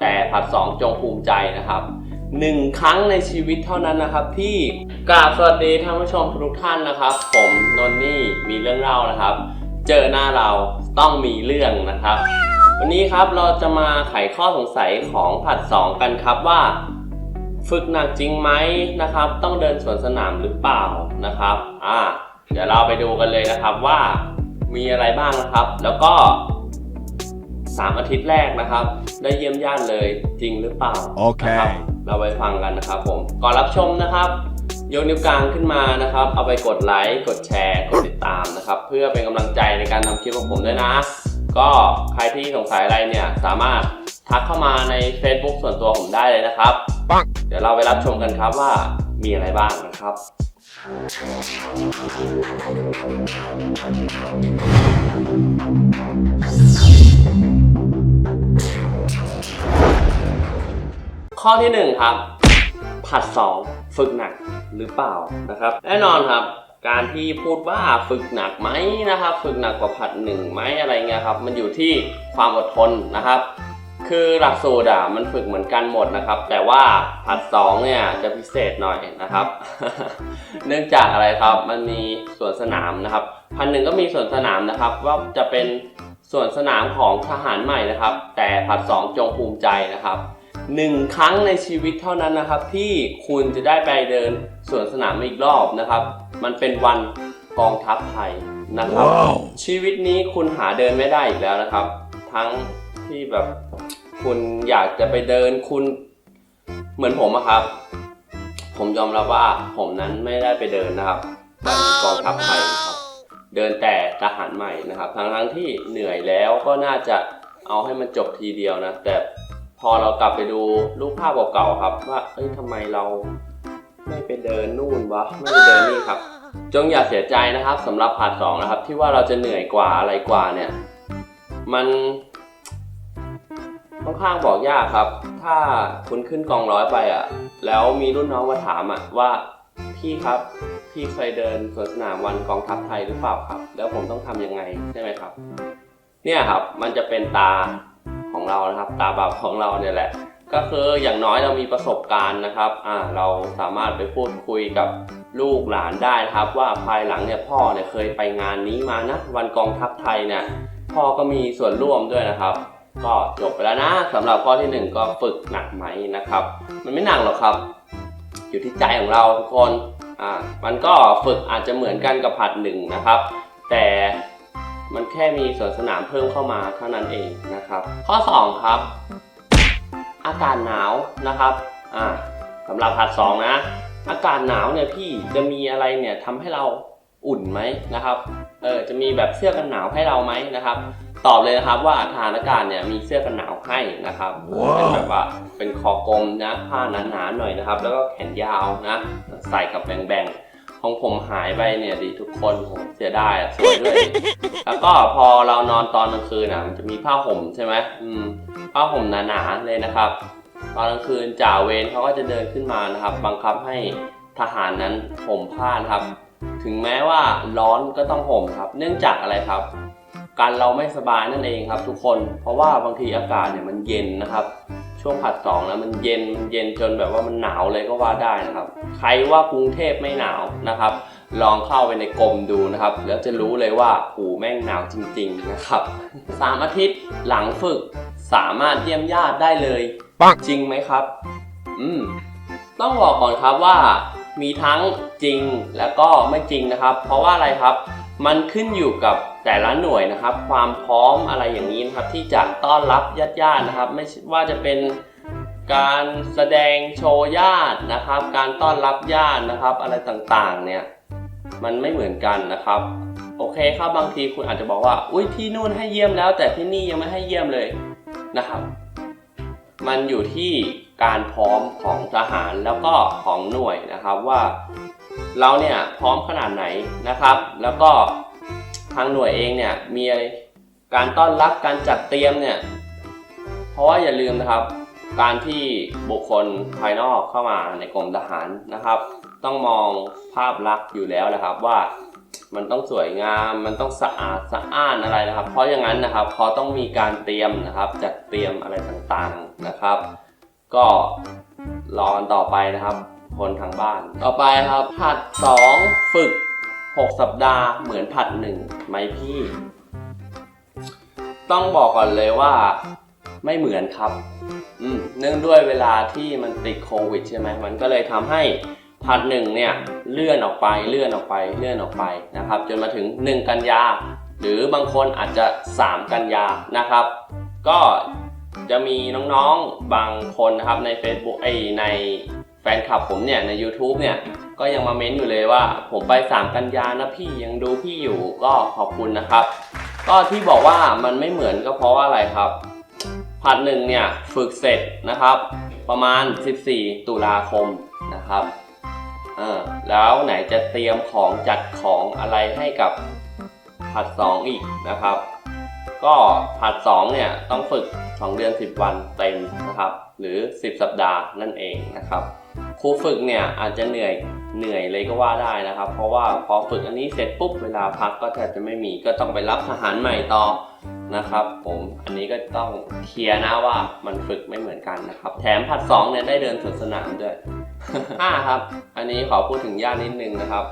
แต่ผัดสองจงภูมิใจนะครับหนึ่งครั้งในชีวิตเท่านั้นนะครับ ที่กราบสวัสดีท่านผู้ชมทุกท่านนะครับ ผมนนนี่มีเรื่องเล่านะครับ เจอหน้าเราต้องมีเรื่องนะครับ วันนี้ครับเราจะมาไขข้อสงสัยของผัดสองกันครับว่า ฝึกหนักจริงไหมนะครับ ต้องเดินสวนสนามหรือเปล่านะครับอ่าเดี๋ยวเราไปดูกันเลยนะครับว่ามีอะไรบ้างนะครับ แล้วก็ 3 อาทิตย์แรกนะครับ ได้เยี่ยมญาติเลยจริงหรือเปล่าโอเค นะครับเราไปฟังกันนะครับผมก่อนรับชมนะครับยกนิ้วกลางขึ้นมานะครับ เอาไปกดไลค์กดแชร์กดติดตามนะครับ เพื่อเป็นกำลังใจในการทำคลิปของผมด้วยนะ ก็ใครที่สงสัยอะไรเนี่ยสามารถทักเข้ามาใน Facebook ส่วนตัวผมได้เลยนะครับ ปังเดี๋ยวเราไปรับชมกันครับว่ามีอะไรบ้างนะครับ ข้อที่หนึ่งครับ ผัดสองฝึกหนักหรือเปล่านะครับ แน่นอนครับ การที่พูดว่าฝึกหนักไหมนะครับ ฝึกหนักกว่าผัดหนึ่งไหมอะไรเงี้ยครับ มันอยู่ที่ความอดทนนะครับ คือหลักสูตรอะมันฝึกเหมือนกันหมดนะครับ แต่ว่าผัดสองเนี่ยจะพิเศษหน่อยนะครับ เนื่องจากอะไรครับ มันมีส่วนสนามนะครับ พันหนึ่งก็มีส่วนสนามนะครับ ว่าจะเป็นส่วนสนามของทหารใหม่นะครับ แต่ผัดสองจงภูมิใจนะครับ หนึ่งครั้งในชีวิตเท่านั้นนะครับ ที่คุณจะได้ไปเดินสวนสนามอีกรอบนะครับ มันเป็นวันกองทัพไทยนะครับว้าวชีวิตนี้คุณหาเดินไม่ได้อีกแล้วนะครับ ทั้งที่แบบคุณอยากจะไปเดินคุณเหมือนผมอะครับ ผมยอมรับว่าผมนั้นไม่ได้ไปเดินนะครับวันกองทัพไทยครับ เดินแต่ทหารใหม่นะครับ ทั้งทั้งๆที่เหนื่อยแล้วก็น่าจะเอาให้มันจบทีเดียวนะ แต่ พอเรากลับไปดูรูปภาพเก่าๆครับ ว่าเอ้ยทำไมเราไม่ไปเดินนู่นวะไม่ไปเดินนี่ครับ จงอย่าเสียใจนะครับสำหรับพาร์ทสองนะครับ ที่ว่าเราจะเหนื่อยกว่าอะไรกว่าเนี่ย มันค่อนข้างบอกยากครับ ถ้าคุณขึ้นกองร้อยไปอะ แล้วมีรุ่นน้องมาถามอะว่าพี่ครับพี่เคยเดินสวนสนามวันกองทัพไทยหรือเปล่าครับ แล้วผมต้องทำยังไงใช่ไหมครับ เนี่ยครับมันจะเป็นตา เรานะครับ ตาบาปของเราเนี่ยแหละ ก็คืออย่างน้อยเรามีประสบการณ์นะครับอ่าเราสามารถไปพูดคุยกับลูกหลานได้นะครับ ว่าภายหลังเนี่ยพ่อเนี่ยเคยไปงานนี้มานะวันกองทัพไทยเนี่ยพ่อก็มีส่วนร่วมด้วยนะครับ ก็จบไปแล้วนะสำหรับข้อที่หนึ่งก็ฝึกหนักไหมนะครับ มันไม่หนักหรอกครับ อยู่ที่ใจของเราทุกคนอ่ามันก็ฝึกอาจจะเหมือนกันกับผัดหนึ่งนะครับ แต่ มันแค่มีสวนสนามเพิ่มเข้ามาเท่านั้นเองนะครับ ข้อสองครับ อากาศหนาวนะครับอ่าสำหรับผัดสองนะ อากาศหนาวเนี่ยพี่จะมีอะไรเนี่ยทำให้เราอุ่นไหมนะครับเออจะมีแบบเสื้อกันหนาวให้เราไหมนะครับ ตอบเลยนะครับว่าทหารอากาศเนี่ยมีเสื้อกันหนาวให้นะครับว้าวเป็นแบบว่าเป็นคอกลมนะผ้าหนาๆหน่อยนะครับ แล้วก็แขนยาวนะใส่กับแบงๆ ของผมหายไปเนี่ยดีทุกคนผมเสียดายอะสวยด้วย แล้วก็พอเรานอนตอนกลางคืนอะมันจะมีผ้าห่มใช่ไหมอืมผ้าห่มหนาๆเลยนะครับ ตอนกลางคืนจ่าเวรเขาก็จะเดินขึ้นมานะครับ บังคับให้ทหารนั้นห่มผ้านะครับ ถึงแม้ว่าร้อนก็ต้องห่มครับ เนื่องจากอะไรครับ การเราไม่สบายนั่นเองครับ ทุกคนเพราะว่าบางทีอากาศเนี่ยมันเย็นนะครับ ช่วงผัดสองนะมันเย็นมันเย็นจนแบบว่ามันหนาวเลยก็ว่าได้นะครับ ใครว่ากรุงเทพไม่หนาวนะครับ ลองเข้าไปในกรมดูนะครับ แล้วจะรู้เลยว่าหูแม่งหนาวจริง ๆนะครับสามอาทิตย์หลังฝึกสามารถเยี่ยมญาติได้เลยปังจริงไหมครับ อืมต้องบอกก่อนครับว่ามีทั้งจริงแล้วก็ไม่จริงนะครับ เพราะว่าอะไรครับ มันขึ้นอยู่กับแต่ละหน่วยนะครับ ความพร้อมอะไรอย่างนี้นะครับ ที่จะต้อนรับญาติญาติๆนะครับ ไม่ว่าจะเป็นการแสดงโชว์ญาตินะครับ การต้อนรับญาตินะครับ อะไรต่างๆ เนี่ยมันไม่เหมือนกันนะครับ โอเคครับบางทีคุณอาจจะบอกว่า อุ้ยที่นู่นให้เยี่ยมแล้ว แต่ที่นี่ยังไม่ให้เยี่ยมเลยนะครับ มันอยู่ที่การพร้อมของทหารแล้วก็ของหน่วยนะครับว่า เราเนี่ยพร้อมขนาดไหนนะครับ แล้วก็ทางหน่วยเองเนี่ยมีการต้อนรับการจัดเตรียมเนี่ยเพราะว่าอย่าลืมนะครับ การที่บุคคลภายนอกเข้ามาในกรมทหารนะครับ ต้องมองภาพลักษณ์อยู่แล้วนะครับว่ามันต้องสวยงาม มันต้องสะอาดสะอ้านอะไรนะครับ เพราะอย่างนั้นนะครับเขาต้องมีการเตรียมนะครับจัดเตรียมอะไรต่างๆนะครับ ก็รอกันต่อไปนะครับ คนทางบ้าน ต่อไปครับ ผัด 2 ฝึก 6 สัปดาห์เหมือนผัด 1 ไหมพี่ ต้องบอกก่อนเลยว่าไม่เหมือนครับ อืมเนื่องด้วยเวลาที่มันติดโควิดใช่ไหมมันก็เลยทำให้ผัดหนึ่งเนี่ยเลื่อนออกไปเลื่อนออกไปเลื่อนออกไปนะครับ จนมาถึง 1 กันยา หรือบางคนอาจจะ 3 กันยานะครับ ก็จะมีน้องๆบางคนนะครับใน Facebook ไอใน แฟนคลับผมเนี่ยใน YouTube เนี่ยก็ยังมาเม้นอยู่เลยว่า ผมไป3กันยานะพี่ยังดูพี่อยู่ก็ขอบคุณนะครับ ก็ที่บอกว่ามันไม่เหมือนก็เพราะว่าอะไรครับผัดหนึ่งเนี่ยฝึกเสร็จนะครับ ประมาณ 14 ตุลาคมนะครับเออแล้วไหนจะเตรียมของจัดของอะไรให้กับผัด 2 อีกนะครับ ก็ผัด 2 เนี่ยต้องฝึก 2 เดือน 10 วันเต็มนะครับ หรือ 10 สัปดาห์นั่นเองนะครับ ครูฝึกเนี่ยอาจจะเหนื่อยเหนื่อยเลยก็ว่าได้นะครับ เพราะว่าพอฝึกอันนี้เสร็จปุ๊บเวลาพักก็แทบจะไม่มีก็ต้องไปรับทหารใหม่ต่อนะครับ ผมอันนี้ก็ต้องเคลียร์นะว่ามันฝึกไม่เหมือนกันนะครับ แถมผัดสองเนี่ยได้เดินสวนสนามด้วยห้าครับ อันนี้ขอพูดถึงย่านิดนึงนะครับ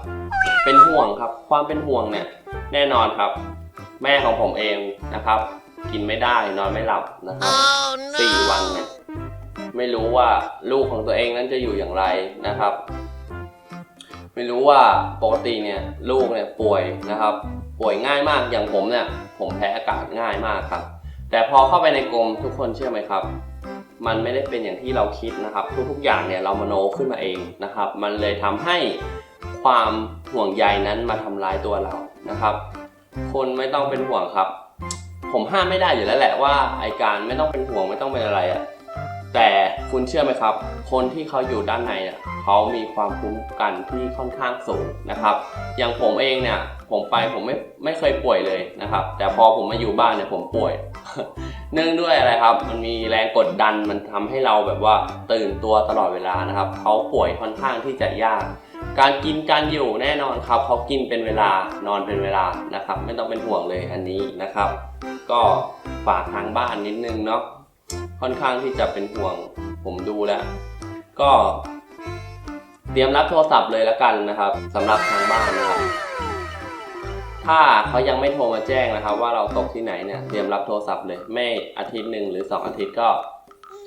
เป็นห่วงครับ ความเป็นห่วงเนี่ยแน่นอนครับ แม่ของผมเองนะครับ กินไม่ได้นอนไม่หลับนะครับสี่วันเนี่ย ไม่รู้ว่าลูกของตัวเองนั้นจะอยู่อย่างไรนะครับ ไม่รู้ว่าปกติเนี่ยลูกเนี่ยป่วยนะครับ ป่วยง่ายมากอย่างผมเนี่ยผมแพ้อากาศง่ายมากครับ แต่พอเข้าไปในกรมทุกคนเชื่อไหมครับ มันไม่ได้เป็นอย่างที่เราคิดนะครับ ทุกๆอย่างเนี่ยเรามโนขึ้นมาเองนะครับ มันเลยทำให้ความห่วงใยนั้นมาทำร้ายตัวเรานะครับคุณไม่ต้องเป็นห่วงครับ ผมห้ามไม่ได้อยู่แล้วแหละว่าไอการไม่ต้องเป็นห่วงไม่ต้องเป็นอะไรอะ แต่คุณเชื่อไหมครับ คนที่เขาอยู่ด้านในเนี่ยเขามีความคุ้มกันที่ค่อนข้างสูงนะครับ อย่างผมเองเนี่ยผมไปผมไม่ไม่เคยป่วยเลยนะครับ แต่พอผมมาอยู่บ้านเนี่ยผมป่วย เนื่องด้วยอะไรครับ มันมีแรงกดดันมันทำให้เราแบบว่าตื่นตัวตลอดเวลานะครับเขาป่วยค่อนข้างที่จะยาก การกินการอยู่แน่นอนครับเขากินเป็นเวลานอนเป็นเวลานะครับ ไม่ต้องเป็นห่วงเลยอันนี้นะครับ ก็ฝากทางบ้านนิดนึงเนาะ ค่อนข้างที่จะเป็นห่วงผมดูแล้ว ก็เตรียมรับโทรศัพท์เลยแล้วกันนะครับสำหรับทางบ้านนะครับ ถ้าเขายังไม่โทรมาแจ้งนะครับ ว่าเราตกที่ไหนเนี่ยเตรียมรับโทรศัพท์เลย ไม่อาทิตย์หนึ่งหรือ 2 อาทิตย์ก็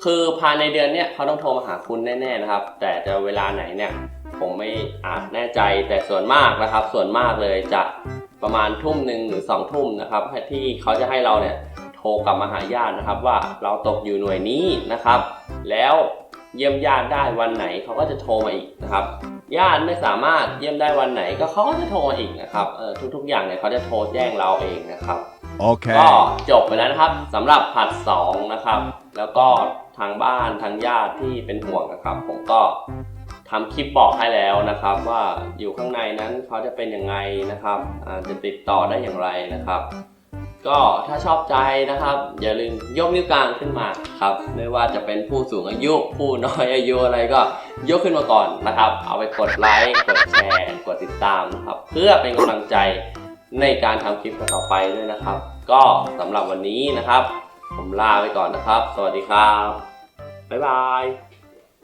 คือภายในเดือนเนี้ยเขาต้องโทรมาหาคุณแน่ๆนะครับ แต่จะเวลาไหนเนี่ยผมไม่อาจแน่ใจแต่ส่วนมากนะครับ ส่วนมากเลยจะประมาณทุ่มหนึ่งหรือ2องทุ่มนะครับที่เขาจะให้เราเนี่ย โทรกลับมาหาญาตินะครับว่าเราตกอยู่หน่วยนี้นะครับ แล้วเยี่ยมญาติได้วันไหนเขาก็จะโทรมาอีกนะครับ ญาติไม่สามารถเยี่ยมได้วันไหนก็เขาก็จะโทรมาอีกนะครับเออทุก ๆ อย่างเนี่ยเขาจะโทรแจ้งเราเองนะครับ Okay. ก็จบไปแล้วนะครับสำหรับผัด2นะครับ แล้วก็ทางบ้านทางญาติที่เป็นห่วงนะครับ ผมก็ทำคลิปบอกให้แล้วนะครับ ว่าอยู่ข้างในนั้นเขาจะเป็นยังไงนะครับอ่าจะติดต่อได้อย่างไรนะครับ ก็ถ้าชอบใจนะครับ อย่าลืมยกนิ้วกลางขึ้นมาครับ ไม่ว่าจะเป็นผู้สูงอายุ ผู้น้อยอายุอะไรก็ยกขึ้นมาก่อนนะครับ เอาไปกดไลค์กดแชร์ กดติดตามนะครับ เพื่อเป็นกำลังใจในการทำคลิปต่อไปด้วยนะครับ ก็สำหรับวันนี้นะครับ ผมลาไปก่อนนะครับ สวัสดีครับบ๊ายบาย